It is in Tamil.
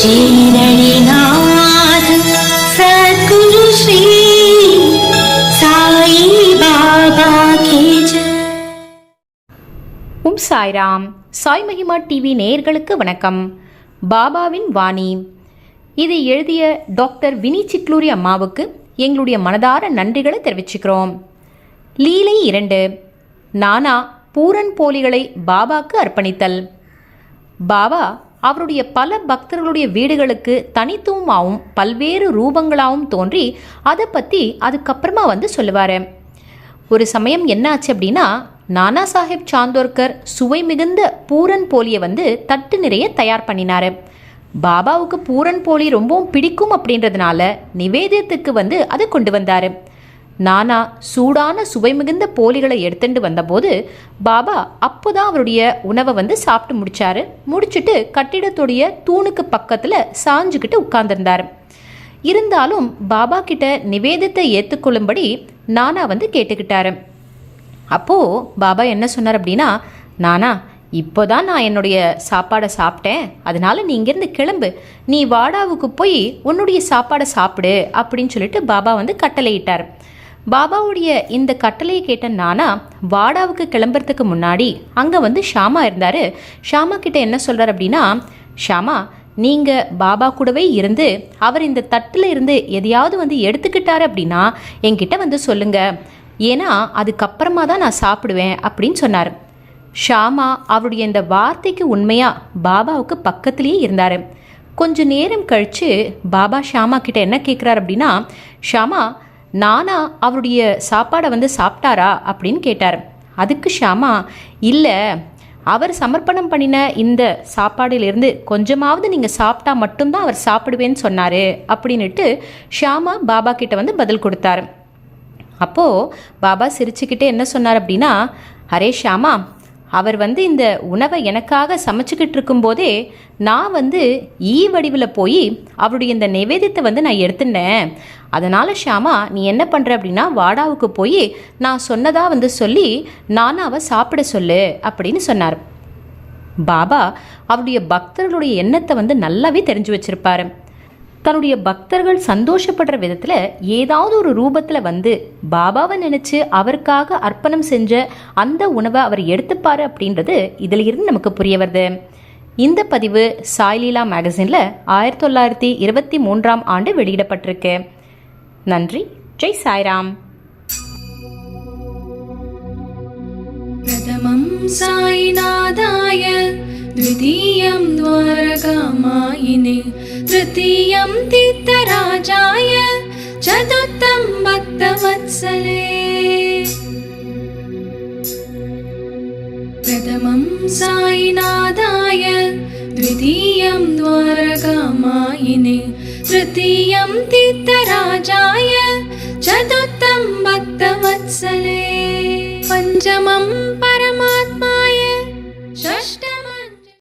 ஷீரணிநாத சத்குரு ஸ்ரீ சாய் பாபா கேஜ உம் சாய்ராம் சாய் மகிமா டிவி நேயர்களுக்கு வணக்கம். பாபாவின் வாணி. இதை எழுதிய டாக்டர் வினி சிட்லூரி அம்மாவுக்கு எங்களுடைய மனதார நன்றிகளை தெரிவிச்சுக்கிறோம். லீலை இரண்டு நானா பூரன் போலிகளை பாபாக்கு அர்ப்பணித்தல். பாபா அவருடைய பல பக்தர்களுடைய வீடுகளுக்கு தனித்துவமாகவும் பல்வேறு ரூபங்களாகவும் தோன்றி அதை பற்றி அதுக்கப்புறமா வந்து சொல்லுவார். ஒரு சமயம் என்னாச்சு அப்படின்னா நானா சாஹிப் சாந்தோர்கர் சுவை மிகுந்த பூரன் போலியை வந்து தட்டு நிறைய தயார் பண்ணினார். பாபாவுக்கு பூரன் போலி ரொம்பவும் பிடிக்கும் அப்படின்றதுனால நிவேதியத்துக்கு வந்து அதை கொண்டு வந்தார். நானா சூடான சுவை மிகுந்த போலிகளை எடுத்துட்டு வந்தபோது பாபா அப்போதான் அவருடைய உணவை வந்து சாப்பிட்டு முடிச்சாரு. முடிச்சுட்டு கட்டிடத்துடைய தூணுக்கு பக்கத்தில் சாஞ்சுக்கிட்டு உட்கார்ந்துருந்தார். இருந்தாலும் பாபா கிட்ட நிவேதத்தை ஏற்றுக்கொள்ளும்படி நானா வந்து கேட்டுக்கிட்டாரு. அப்போது பாபா என்ன சொன்னார் அப்படின்னா நானா இப்போதான் நான் என்னுடைய சாப்பாடை சாப்பிட்டேன். அதனால நீ இங்கேருந்து கிளம்பு. நீ வாடாவுக்கு போய் உன்னுடைய சாப்பாடை சாப்பிடு அப்படின்னு சொல்லிட்டு பாபா வந்து கட்டளையிட்டார். பாபாவுடைய இந்த கட்டளையை கேட்ட நானா வாடாவுக்கு கிளம்புறதுக்கு முன்னாடி அங்கே வந்து ஷாமா இருந்தார். ஷாமா கிட்ட என்ன சொல்கிறார் அப்படின்னா ஷாமா நீங்கள் பாபா கூடவே இருந்து அவர் இந்த தட்டில் இருந்து எதையாவது வந்து எடுத்துக்கிட்டார் அப்படின்னா என்கிட்ட வந்து சொல்லுங்கள் ஏன்னா அதுக்கப்புறமா தான் நான் சாப்பிடுவேன் அப்படின்னு சொன்னார். ஷாமா அவருடைய இந்த வார்த்தைக்கு உண்மையாக பாபாவுக்கு பக்கத்திலேயே இருந்தார். கொஞ்சம் நேரம் கழித்து பாபா ஷாமா கிட்ட என்ன கேட்குறாரு அப்படின்னா ஷாமா நானா அவருடைய சாப்பாடை வந்து சாப்பிட்டாரா அப்படின்னு கேட்டார். அதுக்கு ஷாமா இல்லை அவர் சமர்ப்பணம் பண்ணின இந்த சாப்பாடிலிருந்து கொஞ்சமாவது நீங்கள் சாப்பிட்டா மட்டும்தான் அவர் சாப்பிடுவேன்னு சொன்னார் அப்படின்னுட்டு ஷாமா பாபா கிட்ட வந்து பதில் கொடுத்தாரு. அப்போது பாபா சிரிச்சுக்கிட்டே என்ன சொன்னார் அப்படின்னா அரே ஷாமா அவர் வந்து இந்த உணவை எனக்காக சமைச்சுக்கிட்டு இருக்கும்போதே நான் வந்து ஈ வடிவில் போய் அவருடைய இந்த நிவேதித்தை வந்து நான் எடுத்துட்டேன். அதனால் ஷாமா நீ என்ன பண்ணுற அப்படின்னா வாடாவுக்கு போய் நான் சொன்னதாக வந்து சொல்லி நானாவை சாப்பிட சொல்லு அப்படின்னு சொன்னார். பாபா அவருடைய பக்தர்களுடைய எண்ணத்தை வந்து நல்லாவே தெரிஞ்சு வச்சிருப்பாரு. தன்னுடைய பக்தர்கள் சந்தோஷப்படுற விதத்தில் ஏதாவது ஒரு ரூபத்தில் வந்து பாபாவை நினச்சி அவருக்காக அர்ப்பணம் செஞ்ச அந்த உணவை அவர் எடுத்துப்பாரு அப்படின்றது இதில் இருந்து நமக்கு புரிய வருது இந்த பதிவு சாய்லீலா மேகசினில் ஆயிரத்தி தொள்ளாயிரத்தி இருபத்தி மூன்றாம் ஆண்டு வெளியிடப்பட்டிருக்கு நன்றி ஜெய் சாய்ராம் प्रथमं साईनाथाय द्वितीयं द्वारकामायिने तृतीयं तीर्थराजाय चतुर्थं भक्तवत्सले। प्रथमं साईनाथाय द्वितीयं द्वारकामायिने तृतीयं तीर्थराजाय चतुर्थं भक्तवत्सले। पञ्चमं परमं